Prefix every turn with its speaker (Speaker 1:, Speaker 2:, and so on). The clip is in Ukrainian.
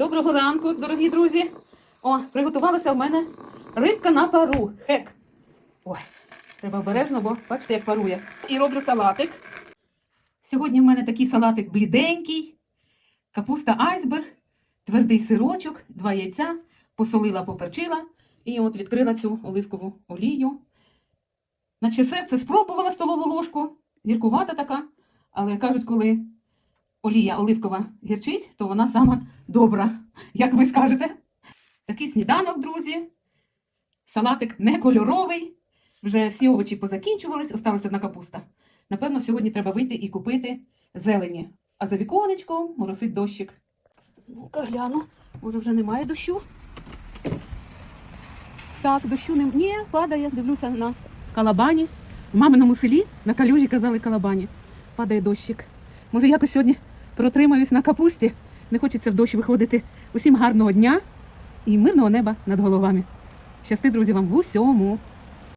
Speaker 1: Доброго ранку, дорогі друзі. О, приготувалася в мене рибка на пару. Хек. Ой, треба обережно, бо бачите, як парує. І роблю салатик. Сьогодні в мене такий салатик бліденький, капуста айсберг, твердий сирочок, два яйця, посолила, поперчила і от відкрила цю оливкову олію. Наче серце спробувала столову ложку, гіркувата така, але кажуть, коли олія оливкова гірчить, то вона сама добра, як ви скажете. Такий сніданок, друзі. Салатик не кольоровий. Вже всі овочі позакінчувались, осталася одна капуста. Напевно, сьогодні треба вийти і купити зелені. А за віконечком моросить дощик. Ну-ка гляну, може вже немає дощу. Так, дощу не Ні, падає, дивлюся на калабані. В маминому селі на калюжі казали калабані. Падає дощик. Може, якось сьогодні протримаюсь на капусті. Не хочеться в дощ виходити. Усім гарного дня і мирного неба над головами. Щасти, друзі, вам в усьому.